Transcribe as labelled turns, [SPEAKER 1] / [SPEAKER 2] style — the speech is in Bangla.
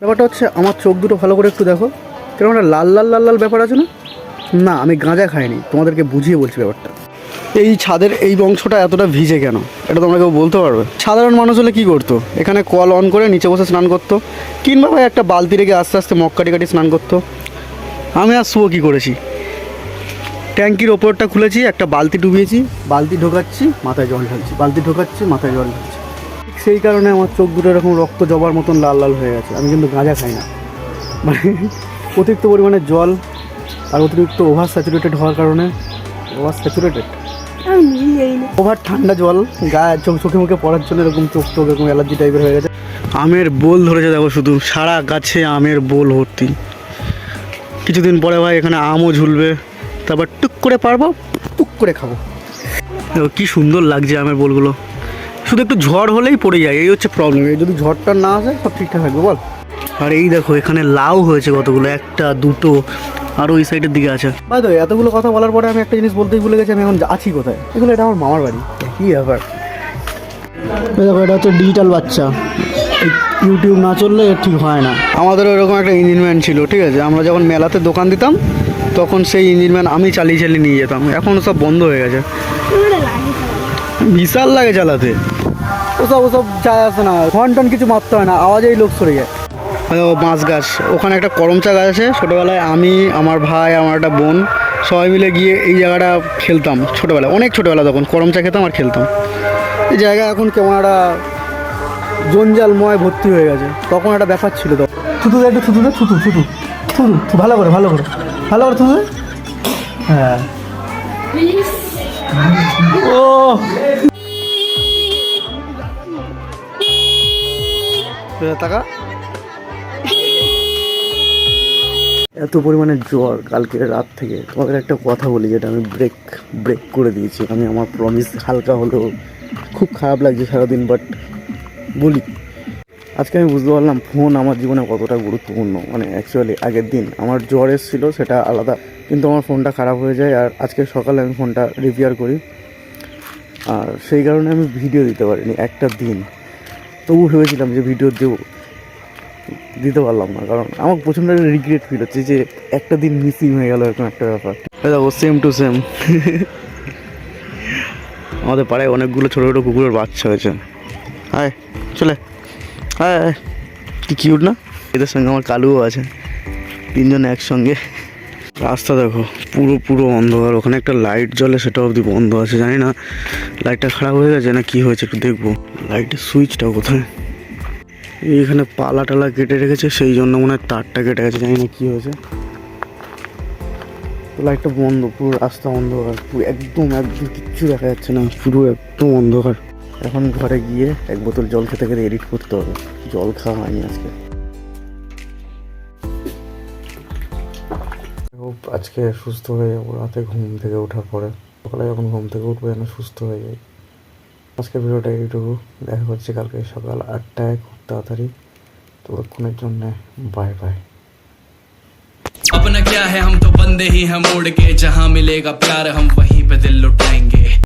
[SPEAKER 1] ব্যাপারটা হচ্ছে আমার চোখ দুটো ভালো করে একটু দেখো। কেমন একটা লাল লাল লাল লাল ব্যাপার আছে না? না, আমি গাঁজা খাইনি, তোমাদেরকে বুঝিয়ে বলছি ব্যাপারটা। এই ছাদের এই অংশটা এতটা ভিজে কেন? এটা তোমরা কেউ বলতে পারবে? সাধারণ মানুষ হলে কী করতো? এখানে কল অন করে নিচে বসে স্নান করতো। কিংবা ভাই একটা বালতি রেখে আস্তে আস্তে মগ কাটি কাটি স্নান করতো। আমি আর শুয়ো কী করেছি? ট্যাঙ্কির ওপরটা খুলেছি, একটা বালতি ডুবিয়েছি, বালতি ঢোকাচ্ছি, মাথায় জল ঢালছি, বালতি ঢোকাচ্ছি, মাথায় জল ঢালছি। সেই কারণে আমার চোখ দুটো এরকম রক্ত জবার মতন লাল লাল হয়ে গেছে। আমি কিন্তু গাঁজা খাই না। মানে অতিরিক্ত পরিমাণে জল আর অতিরিক্ত ওভার স্যাচুরেটেড হওয়ার কারণে ওভার স্যাচুরেটেড ওভার ঠান্ডা জল গায়ে চোখ চোখে মুখে পড়ার জন্য এরকম চোখ টোক এরকম অ্যালার্জি টাইপের হয়ে গেছে। আমের বোল ধরেছে দেখো শুধু সারা গাছে আমের বোল ভর্তি। কিছুদিন পরে ভাই এখানে আমও ঝুলবে। তারপর টুক করে পারব টুক করে খাব। দেখো কি সুন্দর লাগছে আমের বোলগুলো। শুধু একটু ঝড় হলেই পড়ে যায় এই হচ্ছে প্রবলেম এই যদি ঝড়টা না আসে সব ঠিকঠাক থাকবে বল। আর এই দেখো এখানে লাউ হয়েছে কতগুলো একটা দুটো আর ওই সাইডের দিকে আছে। বাই তো এতগুলো কথা বলার পরে আমি একটা জিনিস বলতেই ভুলে গেছি আমি এখন আছি কোথায়? এগুলো এটা আমার মামার বাড়ি। কি ব্যাপার? দেখো এটা হচ্ছে ডিজিটাল বাচ্চা। ইউটিউব না চললে ঠিক হয় না। আমাদের ওরকম একটা ইঞ্জিন ম্যান ছিল ঠিক আছে? আমরা যখন মেলাতে দোকান দিতাম তখন সেই ইঞ্জিন ম্যান আমি চালিয়ে চালিয়ে নিয়ে যেতাম। এখন সব বন্ধ হয়ে গেছে। বিশাল লাগে চালাতে ওসব ওসব যায় আসে না। হর্ন টন কিছু মারতে হয় না আওয়াজেই লোক সরে যায়। ও বাঁশ গাছ ওখানে একটা করমচা গাছ আছে। ছোটোবেলায় আমি আমার ভাই আমার একটা বোন সবাই মিলে গিয়ে এই জায়গাটা খেলতাম ছোটোবেলায়। অনেক ছোটোবেলা তখন করমচা খেতাম আর খেলতাম। এই জায়গা এখন কেমন একটা জঞ্জালময় ভর্তি হয়ে গেছে। তখন একটা ব্যাপার ছিল তখন থুতু একটু থুতু দে থুতু থুতু। থুতু ভালো করে ভালো করে। ভালো করে থুতু হ্যাঁ। ও এত পরিমাণে জ্বর কালকে রাত থেকে। তোমাদের একটা কথা বলি, যেটা আমি ব্রেক ব্রেক করে দিয়েছি। আমি আমার প্রমিস হালকা হলেও খুব খারাপ লাগছে সারাদিন বাট বলি। আজকে আমি বুঝতে পারলাম ফোন আমার জীবনে কতটা গুরুত্বপূর্ণ। মানে অ্যাকচুয়ালি আগের দিন আমার জ্বর এসেছিল, সেটা আলাদা, কিন্তু আমার ফোনটা খারাপ হয়ে যায় আর আজকে সকালে আমি ফোনটা রিপেয়ার করি। আর সেই কারণে আমি ভিডিও দিতে পারিনি একটা দিন। তবু ভেবেছিলাম যে ভিডিও দেবো, দিতে পারলাম না, কারণ আমার প্রচণ্ড একটা রিগ্রেট ফিল হচ্ছে যে একটা দিন মিসিং হয়ে গেল এরকম একটা ব্যাপার। দেখো সেম টু সেম আমাদের পাড়ায় অনেকগুলো ছোটো ছোটো কুকুরের বাচ্চা হয়েছে। হায় চলে। হায়। কি কিউট না? এদের সঙ্গে আমার কালুও আছে। তিনজন একসঙ্গে। রাস্তা দেখো, পুরো পুরো অন্ধকার। ওখানে একটা লাইট জ্বলে, সেটা অবধি বন্ধ আছে, জানি না। লাইটটা খারাপ হয়ে গেছে না কি হয়েছে একটু দেখব। লাইটের সুইচটা কোথায়? এইখানে পালা টালা কেটে রেখেছে, সেই জন্য মনে হয় তারটা কেটে গেছে, জানি না কী হয়েছে। লাইটটা বন্ধ, পুরো রাস্তা অন্ধকার। পুরো একদম একদম কিচ্ছু দেখা যাচ্ছে না। পুরো একদম অন্ধকার। এখন ঘরে গিয়ে এক বোতল জল খেতে খেতে এডিট করতে হবে জল খাওয়া হয়নি আজকে হোপ আজকে সুস্থ হয়ে যাবো রাতে ঘুম থেকে ওঠার পরে সকালে যখন ঘুম থেকে উঠবো যেন সুস্থ হয়ে যাই আজকের ভিডিওটা এইটুকু দেখা হচ্ছে কালকে সকাল আটটায় খুব তাড়াতাড়ি ততক্ষণের জন্যে বাই বাই
[SPEAKER 2] अपना क्या है हम तो बंदे ही हैं मोड़ के जहां मिलेगा प्यार हम वहीं पे दिल लुटाएंगे